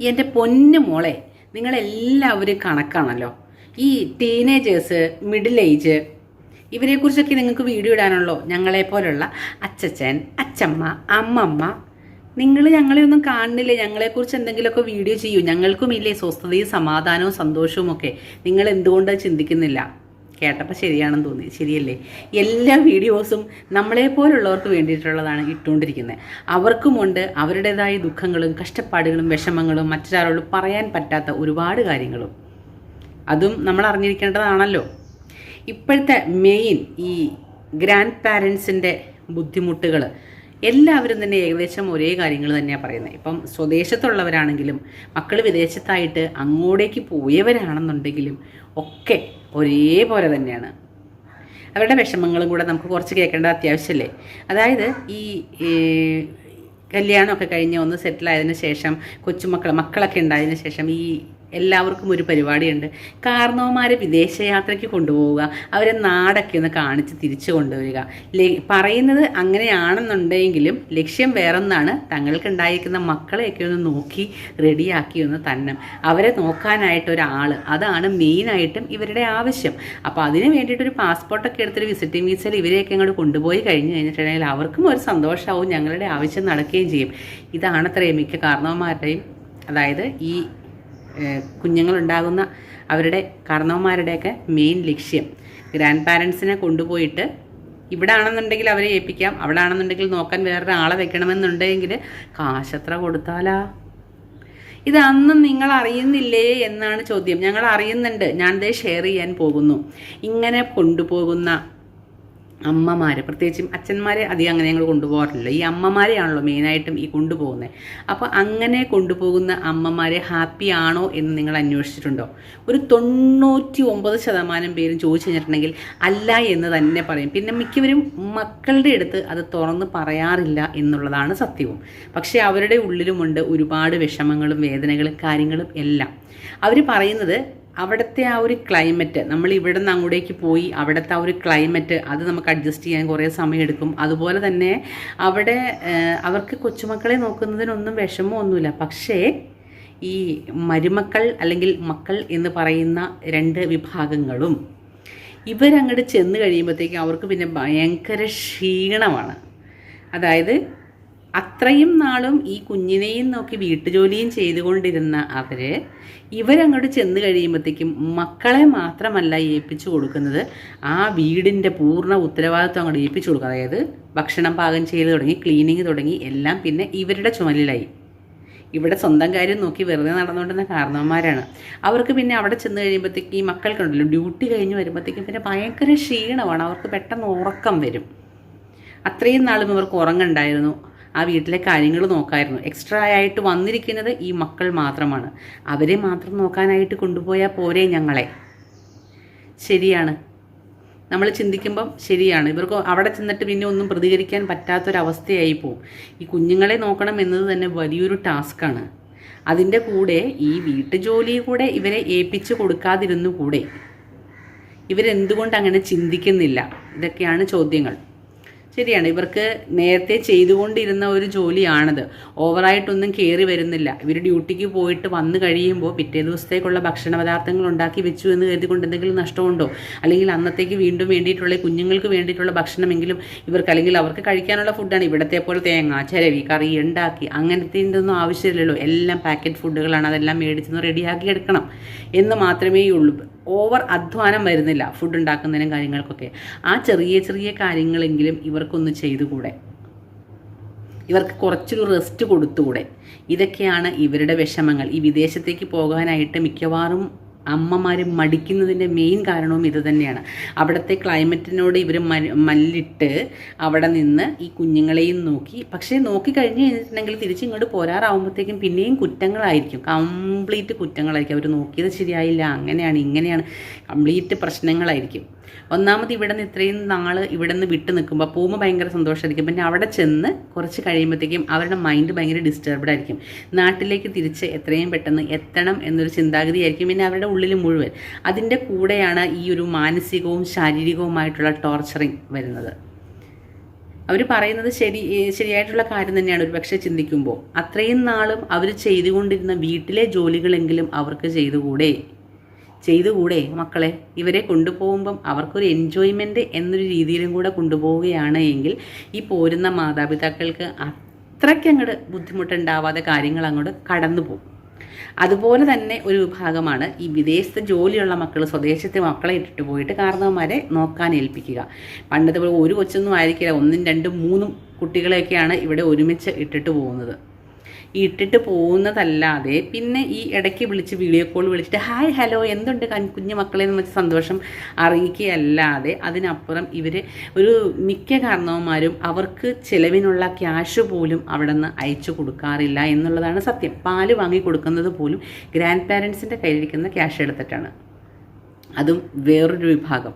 എന്റെ പൊന്നു മോളെ നിങ്ങളെല്ലാവരും കണക്കാണല്ലോ. ഈ ടീനേജേഴ്സ് മിഡിൽ ഏജ് ഇവരെക്കുറിച്ചൊക്കെ നിങ്ങൾക്ക് വീഡിയോ ഇടാനുള്ളൂ? ഞങ്ങളെ പോലുള്ള അച്ചച്ചൻ അച്ചമ്മ അമ്മമ്മ. നിങ്ങൾ ഞങ്ങളെ ഒന്നും കാണുന്നില്ലേ? ഞങ്ങളെക്കുറിച്ച് എന്തെങ്കിലുമൊക്കെ വീഡിയോ ചെയ്യൂ. ഞങ്ങൾക്കും ഇല്ലേ സ്വസ്ഥതയും സമാധാനവും സന്തോഷവും ഒക്കെ. നിങ്ങൾ എന്തുകൊണ്ട് ചിന്തിക്കുന്നില്ല? കേട്ടപ്പോൾ ശരിയാണെന്ന് തോന്നി. ശരിയല്ലേ? എല്ലാ വീഡിയോസും നമ്മളെ പോലുള്ളവർക്ക് വേണ്ടിയിട്ടുള്ളതാണ് ഇട്ടുകൊണ്ടിരിക്കുന്നത്. അവർക്കുമുണ്ട് അവരുടേതായ ദുഃഖങ്ങളും കഷ്ടപ്പാടുകളും വിഷമങ്ങളും മറ്റൊരാളോട് പറയാൻ പറ്റാത്ത ഒരുപാട് കാര്യങ്ങളും. അതും നമ്മൾ അറിഞ്ഞിരിക്കേണ്ടതാണല്ലോ. ഇപ്പോഴത്തെ മെയിൻ ഈ ഗ്രാൻഡ് പാരൻസിന്റെ ബുദ്ധിമുട്ടുകൾ എല്ലാവരും തന്നെ ഏകദേശം ഒരേ കാര്യങ്ങൾ തന്നെയാണ് പറയുന്നത് ഇപ്പം സ്വദേശത്തുള്ളവരാണെങ്കിലും മക്കൾ വിദേശത്തായിട്ട് അങ്ങോട്ടേക്ക് പോയവരാണെന്നുണ്ടെങ്കിലും ഒക്കെ ഒരേപോലെ തന്നെയാണ്. അവരുടെ വിഷമങ്ങളും കൂടെ നമുക്ക് കുറച്ച് കേൾക്കേണ്ട അത്യാവശ്യമല്ലേ അതായത് ഈ കല്യാണമൊക്കെ കഴിഞ്ഞ് ഒന്ന് സെറ്റിലായതിന് ശേഷം കൊച്ചുമക്കൾ മക്കളൊക്കെ ഉണ്ടായതിനു ശേഷം ഈ എല്ലാവർക്കും ഒരു പരിപാടിയുണ്ട്. കാർണവന്മാരെ വിദേശയാത്രയ്ക്ക് കൊണ്ടുപോവുക അവരെ നാടൊക്കെ ഒന്ന് കാണിച്ച് തിരിച്ചു കൊണ്ടുവരിക. പറയുന്നത് അങ്ങനെയാണെന്നുണ്ടെങ്കിലും ലക്ഷ്യം വേറൊന്നാണ്. തങ്ങൾക്കുണ്ടായിരിക്കുന്ന മക്കളെയൊക്കെ ഒന്ന് നോക്കി റെഡിയാക്കി ഒന്ന് തന്നെ അവരെ നോക്കാനായിട്ട് ഒരാൾ അതാണ് മെയിനായിട്ടും ഇവരുടെ ആവശ്യം. അപ്പോൾ അതിന് വേണ്ടിയിട്ട് ഒരു പാസ്പോർട്ടൊക്കെ എടുത്തൊരു വിസിറ്റിംഗ് വിസയിൽ ഇവരെയൊക്കെ അങ്ങോട്ട് കൊണ്ടുപോയി കഴിഞ്ഞ് കഴിഞ്ഞിട്ടുണ്ടെങ്കിൽ അവർക്കും ഒരു സന്തോഷമാവും ഞങ്ങളുടെ ആവശ്യം നടക്കുകയും ചെയ്യും. ഇതാണത്രയും മിക്ക കാരണവന്മാരുടെയും അതായത് ഈ കുഞ്ഞുങ്ങളുണ്ടാകുന്ന അവരുടെ കാരണവന്മാരുടെയൊക്കെ മെയിൻ ലക്ഷ്യം. ഗ്രാൻഡ് പാരൻസിനെ കൊണ്ടുപോയിട്ട് ഇവിടെ ആണെന്നുണ്ടെങ്കിൽ അവരെ ഏൽപ്പിക്കാം അവിടെ ആണെന്നുണ്ടെങ്കിൽ നോക്കാൻ വേറൊരാളെ വെക്കണമെന്നുണ്ടെങ്കിൽ കാശത്ര കൊടുത്താലാ? ഇത് അന്നും നിങ്ങൾ അറിയുന്നില്ലേ എന്നാണ് ചോദ്യം. ഞങ്ങൾ അറിയുന്നുണ്ട് ഞാൻ ദേ ഷെയർ ചെയ്യാൻ പോകുന്നു. ഇങ്ങനെ കൊണ്ടുപോകുന്ന അമ്മമാർ പ്രത്യേകിച്ചും അച്ഛന്മാരെ അധികം അങ്ങനെ ഞങ്ങൾ കൊണ്ടുപോകാറില്ല. ഈ അമ്മമാരെയാണല്ലോ മെയിനായിട്ടും ഈ കൊണ്ടുപോകുന്നത് അപ്പോൾ അങ്ങനെ കൊണ്ടുപോകുന്ന അമ്മമാരെ ഹാപ്പി ആണോ എന്ന് നിങ്ങൾ അന്വേഷിച്ചിട്ടുണ്ടോ? ഒരു തൊണ്ണൂറ്റി ഒമ്പത് ശതമാനം പേരും ചോദിച്ചു കഴിഞ്ഞിട്ടുണ്ടെങ്കിൽ അല്ല എന്ന് തന്നെ പറയും. പിന്നെ മിക്കവരും മക്കളുടെ അടുത്ത് അത് തുറന്ന് പറയാറില്ല എന്നുള്ളതാണ് സത്യവും. പക്ഷേ അവരുടെ ഉള്ളിലുമുണ്ട് ഒരുപാട് വിഷമങ്ങളും വേദനകളും കാര്യങ്ങളും എല്ലാം. അവർ പറയുന്നത് അവിടുത്തെ ആ ഒരു ക്ലൈമറ്റ് നമ്മൾ ഇവിടെ നിന്ന് അങ്ങോട്ടേക്ക് പോയി അവിടുത്തെ ആ ഒരു ക്ലൈമറ്റ് അത് നമുക്ക് അഡ്ജസ്റ്റ് ചെയ്യാൻ കുറേ സമയമെടുക്കും. അതുപോലെ തന്നെ അവിടെ അവർക്ക് കൊച്ചുമക്കളെ നോക്കുന്നതിനൊന്നും വിഷമമൊന്നുമില്ല പക്ഷേ ഈ മരുമക്കൾ അല്ലെങ്കിൽ മക്കൾ എന്ന് പറയുന്ന രണ്ട് വിഭാഗങ്ങളും ഇവരങ്ങോട്ട് ചെന്ന് കഴിയുമ്പോഴത്തേക്കും അവർക്ക് പിന്നെ ഭയങ്കര ക്ഷീണമാണ്. അതായത് അത്രയും നാളും ഈ കുഞ്ഞിനെയും നോക്കി വീട്ടുജോലിയും ചെയ്തുകൊണ്ടിരുന്ന അവർ ഇവരങ്ങോട്ട് ചെന്ന് കഴിയുമ്പോഴത്തേക്കും മക്കളെ മാത്രമല്ല ഏൽപ്പിച്ചു കൊടുക്കുന്നത്. ആ വീടിന്റെ പൂർണ ഉത്തരവാദിത്വം അങ്ങോട്ട് ഏൽപ്പിച്ചു കൊടുക്കുക അതായത് ഭക്ഷണം പാകം ചെയ്ത് തുടങ്ങി ക്ലീനിങ് തുടങ്ങി എല്ലാം പിന്നെ ഇവരുടെ ചുമലിലായി. ഇവിടെ സ്വന്തം കാര്യം നോക്കി വെറുതെ നടന്നുകൊണ്ടിരുന്ന കാരണവന്മാരാണ്. അവർക്ക് പിന്നെ അവിടെ ചെന്ന് കഴിയുമ്പോഴത്തേക്ക് ഈ മക്കൾക്കുണ്ടല്ലോ ഡ്യൂട്ടി കഴിഞ്ഞ് വരുമ്പോഴത്തേക്കും പിന്നെ ഭയങ്കര ക്ഷീണമാണ്. അവർക്ക് പെട്ടെന്ന് ഉറക്കം വരും. അത്രയും നാളും ഇവർക്ക് ഉറങ്ങുണ്ടായിരുന്നു. ആ വീട്ടിലെ കാര്യങ്ങൾ നോക്കായിരുന്നു. എക്സ്ട്രാ ആയിട്ട് വന്നിരിക്കുന്നത് ഈ മക്കൾ മാത്രമാണ്. അവരെ മാത്രം നോക്കാനായിട്ട് കൊണ്ടുപോയാൽ പോരെ ഞങ്ങളെ. ശരിയാണ്. നമ്മൾ ചിന്തിക്കുമ്പം ശരിയാണ്. ഇവർക്ക് അവിടെ ചെന്നിട്ട് പിന്നെ ഒന്നും പ്രതികരിക്കാൻ പറ്റാത്തൊരവസ്ഥയായി പോവും. ഈ കുഞ്ഞുങ്ങളെ നോക്കണം എന്നത് തന്നെ വലിയൊരു ടാസ്ക്കാണ്. അതിന്റെ കൂടെ ഈ വീട്ടുജോലി കൂടെ ഇവരെ ഏൽപ്പിച്ച് കൊടുക്കാതിരുന്നു കൂടെ. ഇവരെന്തുകൊണ്ട് അങ്ങനെ ചിന്തിക്കുന്നില്ല? ഇതൊക്കെയാണ് ചോദ്യങ്ങൾ. ശരിയാണ്. ഇവർക്ക് നേരത്തെ ചെയ്തുകൊണ്ടിരുന്ന ഒരു ജോലിയാണത്. ഓവറായിട്ടൊന്നും കയറി വരുന്നില്ല. ഇവർ ഡ്യൂട്ടിക്ക് പോയിട്ട് വന്നു കഴിയുമ്പോൾ പിറ്റേ ദിവസത്തേക്കുള്ള ഭക്ഷണ പദാർത്ഥങ്ങൾ ഉണ്ടാക്കി വെച്ചു എന്ന് കരുതിക്കൊണ്ട് എന്തെങ്കിലും നഷ്ടമുണ്ടോ? അല്ലെങ്കിൽ അന്നത്തേക്ക് വീണ്ടും വേണ്ടിയിട്ടുള്ള കുഞ്ഞുങ്ങൾക്ക് വേണ്ടിയിട്ടുള്ള ഭക്ഷണമെങ്കിലും ഇവർക്ക് അല്ലെങ്കിൽ അവർക്ക് കഴിക്കാനുള്ള ഫുഡാണ്. ഇവിടത്തെ പോലെ തേങ്ങ ചിരവി കറി ഉണ്ടാക്കി അങ്ങനത്തെ ഒന്നും ആവശ്യമില്ലല്ലോ. എല്ലാം പാക്കറ്റ് ഫുഡുകളാണ്. അതെല്ലാം മേടിച്ചൊന്ന് റെഡിയാക്കി എടുക്കണം എന്ന് മാത്രമേ ഉള്ളൂ ഓവർ അധ്വാനം വരുന്നില്ല ഫുഡ് ഉണ്ടാക്കുന്നതിനും കാര്യങ്ങൾക്കൊക്കെ. ആ ചെറിയ ചെറിയ കാര്യങ്ങളെങ്കിലും ഇവർക്കൊന്ന് ചെയ്തുകൂടെ? ഇവർക്ക് കുറച്ചൊരു റെസ്റ്റ് കൊടുത്തുകൂടെ? ഇതൊക്കെയാണ് ഇവരുടെ വിഷമങ്ങൾ. ഈ വിദേശത്തേക്ക് പോകാനായിട്ട് മിക്കവാറും അമ്മമാർ മടിക്കുന്നതിന്റെ മെയിൻ കാരണവും ഇത് തന്നെയാണ്. അവിടുത്തെ ക്ലൈമറ്റിനോട് ഇവർ മല്ലിട്ട് അവിടെ നിന്ന് ഈ കുഞ്ഞുങ്ങളെയും നോക്കി. പക്ഷേ നോക്കി കഴിഞ്ഞ് കഴിഞ്ഞിട്ടുണ്ടെങ്കിൽ തിരിച്ച് ഇങ്ങോട്ട് പോരാറാവുമ്പോഴത്തേക്കും പിന്നെയും കുറ്റങ്ങളായിരിക്കും. കംപ്ലീറ്റ് കുറ്റങ്ങളായിരിക്കും. അവർ നോക്കിയത് ശരിയായില്ല. അങ്ങനെയാണ് ഇങ്ങനെയാണ്. കംപ്ലീറ്റ് പ്രശ്നങ്ങളായിരിക്കും. ഒന്നാമത് ഇവിടെ നിന്ന് ഇത്രയും നാൾ ഇവിടെ നിന്ന് വിട്ട് നിൽക്കുമ്പോൾ പോകുമ്പോൾ ഭയങ്കര സന്തോഷമായിരിക്കും പിന്നെ അവിടെ ചെന്ന് കുറച്ച് കഴിയുമ്പോഴത്തേക്കും അവരുടെ മൈൻഡ് ഭയങ്കര ഡിസ്റ്റർബ്ഡ് ആയിരിക്കും. നാട്ടിലേക്ക് തിരിച്ച് എത്രയും പെട്ടെന്ന് എത്തണം എന്നൊരു ചിന്താഗതി ആയിരിക്കും പിന്നെ അവരുടെ ഉള്ളിൽ മുഴുവൻ. അതിന്റെ കൂടെയാണ് ഈ ഒരു മാനസികവും ശാരീരികവുമായിട്ടുള്ള ടോർച്ചറിങ് വരുന്നത്. അവർ പറയുന്നത് ശരി ശരിയായിട്ടുള്ള കാര്യം തന്നെയാണ്. ഒരു പക്ഷേ ചിന്തിക്കുമ്പോൾ അത്രയും നാളും അവർ ചെയ്തുകൊണ്ടിരുന്ന വീട്ടിലെ ജോലികളെങ്കിലും അവർക്ക് ചെയ്തുകൂടെ? ചെയ്തുകൂടെ മക്കളെ? ഇവരെ കൊണ്ടുപോകുമ്പം അവർക്കൊരു എൻജോയ്മെന്റ് എന്നൊരു രീതിയിലും കൂടെ കൊണ്ടുപോവുകയാണ് എങ്കിൽ ഈ പോരുന്ന മാതാപിതാക്കൾക്ക് അത്രയ്ക്ക് അങ്ങോട്ട് ബുദ്ധിമുട്ടുണ്ടാവാതെ കാര്യങ്ങൾ അങ്ങോട്ട് കടന്നു പോകും അതുപോലെ തന്നെ ഒരു വിഭാഗമാണ് ഈ വിദേശത്ത് ജോലിയുള്ള മക്കൾ സ്വദേശത്തെ മക്കളെ ഇട്ടിട്ട് പോയിട്ട് കാരണവന്മാരെ നോക്കാൻ ഏൽപ്പിക്കുക. പണ്ടത്തെ ഒരു കൊച്ചൊന്നും ആയിരിക്കില്ല. ഒന്നും രണ്ടും മൂന്നും കുട്ടികളെയൊക്കെയാണ് ഇവിടെ ഒരുമിച്ച് ഇട്ടിട്ട് പോകുന്നത്. ഇട്ടിട്ട് പോകുന്നതല്ലാതെ പിന്നെ ഈ ഇടയ്ക്ക് വിളിച്ച് വീഡിയോ കോൾ വിളിച്ചിട്ട് ഹായ് ഹലോ എന്തുണ്ട് കുഞ്ഞു മക്കളെ എന്ന് വെച്ച് സന്തോഷം അറിയിക്കുകയല്ലാതെ അതിനപ്പുറം ഇവർ ഒരു മിക്ക കാരണവന്മാരും അവർക്ക് ചിലവിനുള്ള ക്യാഷ് പോലും അവിടെ നിന്ന് അയച്ചു കൊടുക്കാറില്ല എന്നുള്ളതാണ് സത്യം. പാൽ വാങ്ങി കൊടുക്കുന്നത് പോലും ഗ്രാൻഡ് പാരൻസിന്റെ കയ്യിലിരിക്കുന്ന ക്യാഷ് എടുത്തിട്ടാണ്. അതും വേറൊരു വിഭാഗം.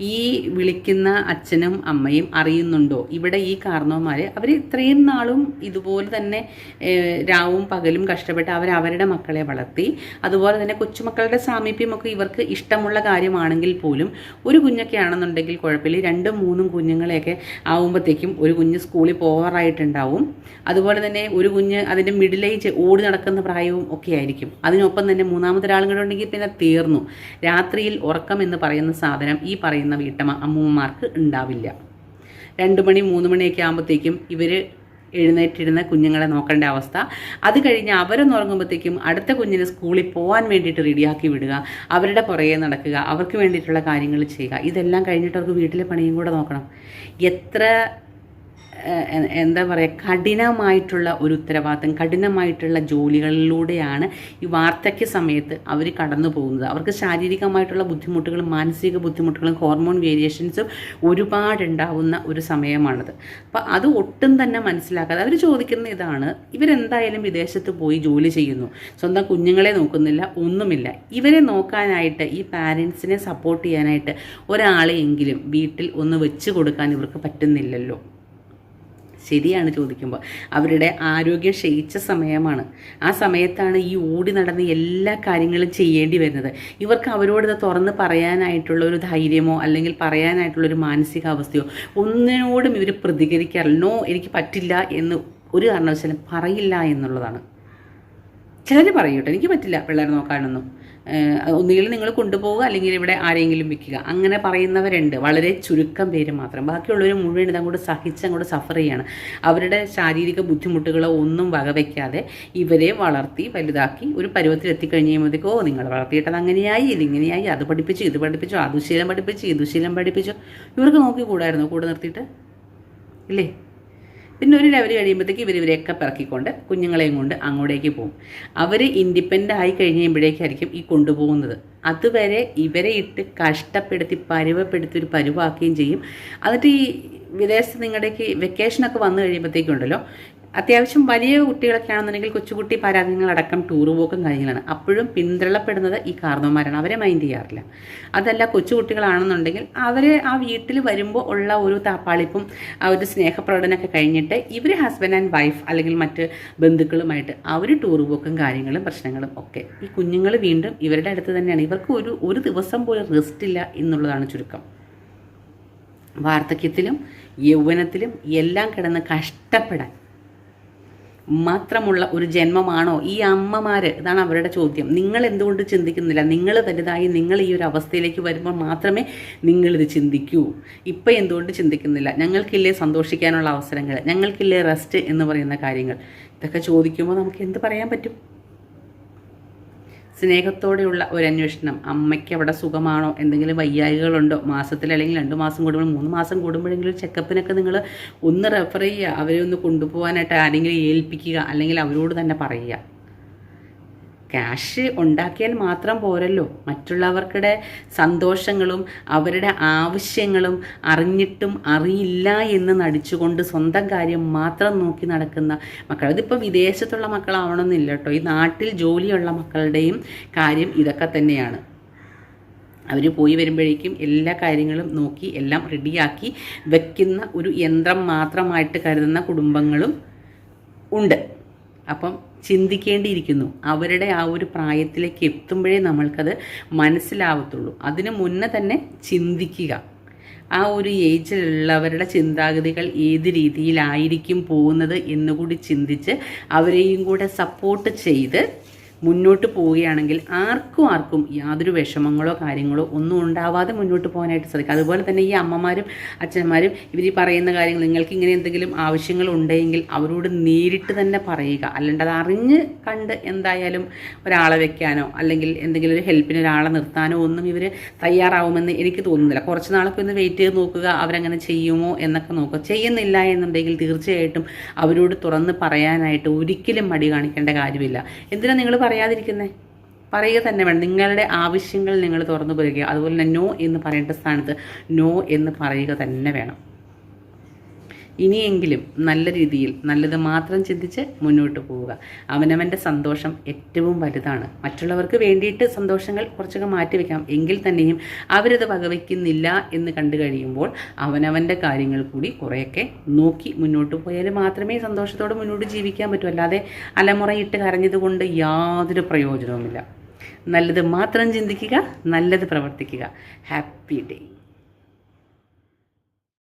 ഈ വിളിക്കുന്ന അച്ഛനും അമ്മയും അറിയുന്നുണ്ടോ? ഇവിടെ ഈ കാരണവന്മാർ അവർ ഇത്രയും നാളും ഇതുപോലെ തന്നെ രാവും പകലും കഷ്ടപ്പെട്ട് അവർ അവരുടെ മക്കളെ വളർത്തി. അതുപോലെ തന്നെ കൊച്ചുമക്കളുടെ സാമീപ്യമൊക്കെ ഇവർക്ക് ഇഷ്ടമുള്ള കാര്യമാണെങ്കിൽ പോലും ഒരു കുഞ്ഞൊക്കെ ആണെന്നുണ്ടെങ്കിൽ കുഴപ്പമില്ല രണ്ടും മൂന്നും കുഞ്ഞുങ്ങളെയൊക്കെ ആവുമ്പോഴത്തേക്കും ഒരു കുഞ്ഞ് സ്കൂളിൽ പോകാറായിട്ടുണ്ടാവും അതുപോലെ തന്നെ ഒരു കുഞ്ഞ് അതിന്റെ മിഡിൽ ഏജ് ഓടി നടക്കുന്ന പ്രായവും ഒക്കെ ആയിരിക്കും. അതിനൊപ്പം തന്നെ മൂന്നാമതൊരാളും കൂടെ ഉണ്ടെങ്കിൽ പിന്നെ തീർന്നു. രാത്രിയിൽ ഉറക്കം എന്ന് പറയുന്ന സാധനം ഈ പറയുന്ന വീട്ടമ്മ അമ്മൂമ്മമാർക്ക് ഉണ്ടാവില്ല. രണ്ട് മണി മൂന്ന് മണിയൊക്കെ ആകുമ്പോഴത്തേക്കും ഇവർ എഴുന്നേറ്റിരുന്ന കുഞ്ഞുങ്ങളെ നോക്കേണ്ട അവസ്ഥ. അത് കഴിഞ്ഞ് അവരൊന്ന് ഉറങ്ങുമ്പോഴത്തേക്കും അടുത്ത കുഞ്ഞിനെ സ്കൂളിൽ പോകാൻ വേണ്ടിയിട്ട് റെഡിയാക്കി വിടുക അവരുടെ പുറകെ നടക്കുക അവർക്ക് വേണ്ടിയിട്ടുള്ള കാര്യങ്ങൾ ചെയ്യുക. ഇതെല്ലാം കഴിഞ്ഞിട്ട് അവർക്ക് വീട്ടിലെ പണിയും കൂടെ നോക്കണം. എത്ര എന്താ പറയുക കഠിനമായിട്ടുള്ള ഒരു ഉത്തരവാദിത്തം കഠിനമായിട്ടുള്ള ജോലികളിലൂടെയാണ് ഈ വാർദ്ധക്യ സമയത്ത് അവർ കടന്നു പോകുന്നത്. അവർക്ക് ശാരീരികമായിട്ടുള്ള ബുദ്ധിമുട്ടുകളും മാനസിക ബുദ്ധിമുട്ടുകളും ഹോർമോൺ വേരിയേഷൻസും ഒരുപാടുണ്ടാവുന്ന ഒരു സമയമാണത്. അപ്പോൾ അത് ഒട്ടും തന്നെ മനസ്സിലാക്കാതെ അവർ ചോദിക്കുന്ന ഇതാണ് ഇവരെന്തായാലും വിദേശത്ത് പോയി ജോലി ചെയ്യുന്നു. സ്വന്തം കുഞ്ഞുങ്ങളെ നോക്കുന്നില്ല ഒന്നുമില്ല. ഇവരെ നോക്കാനായിട്ട് ഈ പാരൻസിനെ സപ്പോർട്ട് ചെയ്യാനായിട്ട് ഒരാളെയെങ്കിലും വീട്ടിൽ ഒന്ന് വെച്ച് കൊടുക്കാൻ ഇവർക്ക് പറ്റുന്നില്ലല്ലോ. ശരിയാണ് ചോദിക്കുമ്പോൾ. അവരുടെ ആരോഗ്യം ക്ഷയിച്ച സമയമാണ്. ആ സമയത്താണ് ഈ ഓടി നടന്ന് എല്ലാ കാര്യങ്ങളും ചെയ്യേണ്ടി വരുന്നത്. ഇവർക്ക് അവരോട് തുറന്ന് പറയാനായിട്ടുള്ള ഒരു ധൈര്യമോ അല്ലെങ്കിൽ പറയാനായിട്ടുള്ള ഒരു മാനസികാവസ്ഥയോ ഒന്നിനോടും ഇവർ പ്രതികരിക്കാറില്ല. നോ എനിക്ക് പറ്റില്ല എന്ന് ഒരു കാരണവശാലും പറയില്ല എന്നുള്ളതാണ്. ചിലർ പറയൂട്ടോ എനിക്ക് പറ്റില്ല പിള്ളേരെ നോക്കാനൊന്നും. ഒന്നുകിൽ നിങ്ങൾ കൊണ്ടുപോകുക അല്ലെങ്കിൽ ഇവിടെ ആരെങ്കിലും വിൽക്കുക. അങ്ങനെ പറയുന്നവരുണ്ട്. വളരെ ചുരുക്കം പേര് മാത്രം. ബാക്കിയുള്ളവർ മുഴുവൻ ഇതങ്ങോട്ട് സഹിച്ച് അങ്ങോട്ട് സഫർ ചെയ്യാണ്. അവരുടെ ശാരീരിക ബുദ്ധിമുട്ടുകളോ ഒന്നും വകവയ്ക്കാതെ ഇവരെ വളർത്തി വലുതാക്കി ഒരു പരുവത്തിൽ എത്തിക്കഴിഞ്ഞ് കഴിയുമ്പോഴത്തേക്കോ നിങ്ങൾ വളർത്തിയിട്ടത് അങ്ങനെയായി ഇതിങ്ങനെയായി അത് പഠിപ്പിച്ചു ഇത് പഠിപ്പിച്ചു ആ ദുശീലം പഠിപ്പിച്ചു ഈ ദുശീലം പഠിപ്പിച്ചു. ഇവർക്ക് നോക്കി കൂടായിരുന്നു? കൂടെ നിർത്തിയിട്ട്? ഇല്ലേ? പിന്നെ ഒരു ലെവൽ കഴിയുമ്പോഴത്തേക്ക് ഇവർ ഇവരെയൊക്കെ പിറക്കിക്കൊണ്ട് കുഞ്ഞുങ്ങളെയും കൊണ്ട് അങ്ങോട്ടേക്ക് പോകും. അവർ ഇൻഡിപെൻഡന്റ് ആയി കഴിഞ്ഞുമ്പോഴേക്കായിരിക്കും ഈ കൊണ്ടുപോകുന്നത്. അതുവരെ ഇവരെ ഇട്ട് കഷ്ടപ്പെടുത്തി പരുവപ്പെടുത്തി ഒരു പരുവാക്കുകയും ചെയ്യും. എന്നിട്ട് ഈ വിദേശത്ത് നിങ്ങളുടേക്ക് വെക്കേഷനൊക്കെ വന്നു കഴിയുമ്പോഴത്തേക്കുണ്ടല്ലോ അത്യാവശ്യം വലിയ കുട്ടികളൊക്കെ ആണെന്നുണ്ടെങ്കിൽ കൊച്ചുകുട്ടി പരാതികളടക്കം ടൂർ പോക്കും കാര്യങ്ങളാണ്. അപ്പോഴും പിന്തള്ളപ്പെടുന്നത് ഈ കാരണവന്മാരാണ് അവരെ മൈൻഡ് ചെയ്യാറില്ല. അതല്ല കൊച്ചുകുട്ടികളാണെന്നുണ്ടെങ്കിൽ അവരെ ആ വീട്ടിൽ വരുമ്പോൾ ഉള്ള ഒരു താപ്പാളിപ്പും ആ ഒരു സ്നേഹപ്രകടനമൊക്കെ കഴിഞ്ഞിട്ട് ഇവർ ഹസ്ബൻഡ് ആൻഡ് വൈഫ് അല്ലെങ്കിൽ മറ്റ് ബന്ധുക്കളുമായിട്ട് അവർ ടൂർ പോക്കും കാര്യങ്ങളും പ്രശ്നങ്ങളും ഒക്കെ ഈ കുഞ്ഞുങ്ങൾ വീണ്ടും ഇവരുടെ അടുത്ത് തന്നെയാണ്. ഇവർക്ക് ഒരു ഒരു ദിവസം പോലും റെസ്റ്റ് ഇല്ല എന്നുള്ളതാണ് ചുരുക്കം. വാർദ്ധക്യത്തിലും യൗവനത്തിലും എല്ലാം കിടന്ന് കഷ്ടപ്പെടാൻ മാത്രമുള്ള ഒരു ജന്മമാണോ? ഈ അമ്മമാർ ഇതാണ് അവരുടെ ചോദ്യം. നിങ്ങൾ എന്തുകൊണ്ട് ചിന്തിക്കുന്നില്ല? നിങ്ങൾ വലുതായി നിങ്ങൾ ഈ ഒരു അവസ്ഥയിലേക്ക് വരുമ്പോൾ മാത്രമേ നിങ്ങളിത് ചിന്തിക്കൂ. ഇപ്പം എന്തുകൊണ്ട് ചിന്തിക്കുന്നില്ല? ഞങ്ങൾക്കില്ലേ സന്തോഷിക്കാനുള്ള അവസരങ്ങൾ? ഞങ്ങൾക്കില്ലേ റെസ്റ്റ് എന്ന് പറയുന്ന കാര്യങ്ങൾ? ഇതൊക്കെ ചോദിക്കുമ്പോൾ നമുക്ക് എന്ത് പറയാൻ പറ്റും? സ്നേഹത്തോടെയുള്ള ഒരു അന്വേഷണം. അമ്മയ്ക്ക് അവിടെ സുഖമാണോ? എന്തെങ്കിലും വയ്യായികളുണ്ടോ മാസത്തിൽ അല്ലെങ്കിൽ രണ്ട് മാസം കൂടുമ്പോൾ മൂന്ന് മാസം കൂടുമ്പോഴെങ്കിലും ചെക്കപ്പിനൊക്കെ നിങ്ങൾ ഒന്ന് റെഫർ ചെയ്യുക. അവരെ ഒന്ന് കൊണ്ടുപോകാനായിട്ട് ആരെങ്കിലും ഏൽപ്പിക്കുക അല്ലെങ്കിൽ അവരോട് തന്നെ പറയുക. ക്യാഷ് ഉണ്ടാക്കിയാൽ മാത്രം പോരല്ലോ. മറ്റുള്ളവർക്കിടെ സന്തോഷങ്ങളും അവരുടെ ആവശ്യങ്ങളും അറിഞ്ഞിട്ടും അറിയില്ല എന്ന് നടിച്ചുകൊണ്ട് സ്വന്തം കാര്യം മാത്രം നോക്കി നടക്കുന്ന മക്കൾ അതിപ്പോൾ വിദേശത്തുള്ള മക്കളാവണമെന്നില്ല കേട്ടോ. ഈ നാട്ടിൽ ജോലിയുള്ള മക്കളുടെയും കാര്യം ഇതൊക്കെ തന്നെയാണ്. അവർ പോയി വരുമ്പോഴേക്കും എല്ലാ കാര്യങ്ങളും നോക്കി എല്ലാം റെഡിയാക്കി വെക്കുന്ന ഒരു യന്ത്രം മാത്രമായിട്ട് കരുതുന്ന കുടുംബങ്ങളും ഉണ്ട്. അപ്പം ചിന്തിക്കേണ്ടിയിരിക്കുന്നു. അവരുടെ ആ ഒരു പ്രായത്തിലേക്ക് എത്തുമ്പോഴേ നമ്മൾക്കത് മനസ്സിലാവത്തുള്ളൂ. അതിനു മുന്നേ തന്നെ ചിന്തിക്കുക. ആ ഒരു ഏജിലുള്ളവരുടെ ചിന്താഗതികൾ ഏത് രീതിയിലായിരിക്കും പോകുന്നത് എന്നുകൂടി ചിന്തിച്ച് അവരെയും കൂടെ സപ്പോർട്ട് ചെയ്ത് മുന്നോട്ട് പോവുകയാണെങ്കിൽ ആർക്കും ആർക്കും യാതൊരു വിഷമങ്ങളോ കാര്യങ്ങളോ ഒന്നും ഉണ്ടാവാതെ മുന്നോട്ട് പോകാനായിട്ട് സാധിക്കും. അതുപോലെ തന്നെ ഈ അമ്മമാരും അച്ഛന്മാരും ഇവർ ഈ പറയുന്ന കാര്യങ്ങൾ നിങ്ങൾക്ക് ഇങ്ങനെ എന്തെങ്കിലും ആവശ്യങ്ങൾ ഉണ്ടെങ്കിൽ അവരോട് നേരിട്ട് തന്നെ പറയുക. അല്ലാണ്ട് അത് അറിഞ്ഞ് കണ്ട് എന്തായാലും ഒരാളെ വെക്കാനോ അല്ലെങ്കിൽ എന്തെങ്കിലും ഒരു ഹെൽപ്പിന് ഒരാളെ നിർത്താനോ ഒന്നും ഇവർ തയ്യാറാവുമെന്ന് എനിക്ക് തോന്നുന്നില്ല. കുറച്ച് നാളൊക്കെ ഒന്ന് വെയിറ്റ് ചെയ്ത് നോക്കുക അവരങ്ങനെ ചെയ്യുമോ എന്നൊക്കെ നോക്കുക. ചെയ്യുന്നില്ല എന്നുണ്ടെങ്കിൽ തീർച്ചയായിട്ടും അവരോട് തുറന്ന് പറയാനായിട്ട് ഒരിക്കലും മടി കാണിക്കേണ്ട കാര്യമില്ല. എന്തിനാ നിങ്ങൾ പറയാതിരിക്കുന്നത് പറയുക തന്നെ വേണം. നിങ്ങളുടെ ആവശ്യങ്ങൾ നിങ്ങൾ തുറന്നു പറയുക. അതുപോലെ തന്നെ നോ എന്ന് പറയേണ്ട സ്ഥാനത്ത് നോ എന്ന് പറയുക തന്നെ വേണം. ഇനിയെങ്കിലും നല്ല രീതിയിൽ നല്ലത് മാത്രം ചിന്തിച്ച് മുന്നോട്ട് പോവുക. അവനവന്റെ സന്തോഷം ഏറ്റവും വലുതാണ്. മറ്റുള്ളവർക്ക് വേണ്ടിയിട്ട് സന്തോഷങ്ങൾ കുറച്ചൊക്കെ മാറ്റിവെക്കാം എങ്കിൽ തന്നെയും അവരത് വകവയ്ക്കുന്നില്ല എന്ന് കണ്ടു കഴിയുമ്പോൾ അവനവന്റെ കാര്യങ്ങൾ കൂടി കുറേയൊക്കെ നോക്കി മുന്നോട്ട് പോയാൽ മാത്രമേ സന്തോഷത്തോടെ മുന്നോട്ട് ജീവിക്കാൻ പറ്റൂ. അല്ലാതെ അലമുറയിട്ട് കരഞ്ഞതുകൊണ്ട് യാതൊരു പ്രയോജനവുമില്ല. നല്ലത് മാത്രം ചിന്തിക്കുക നല്ലത് പ്രവർത്തിക്കുക. Happy day.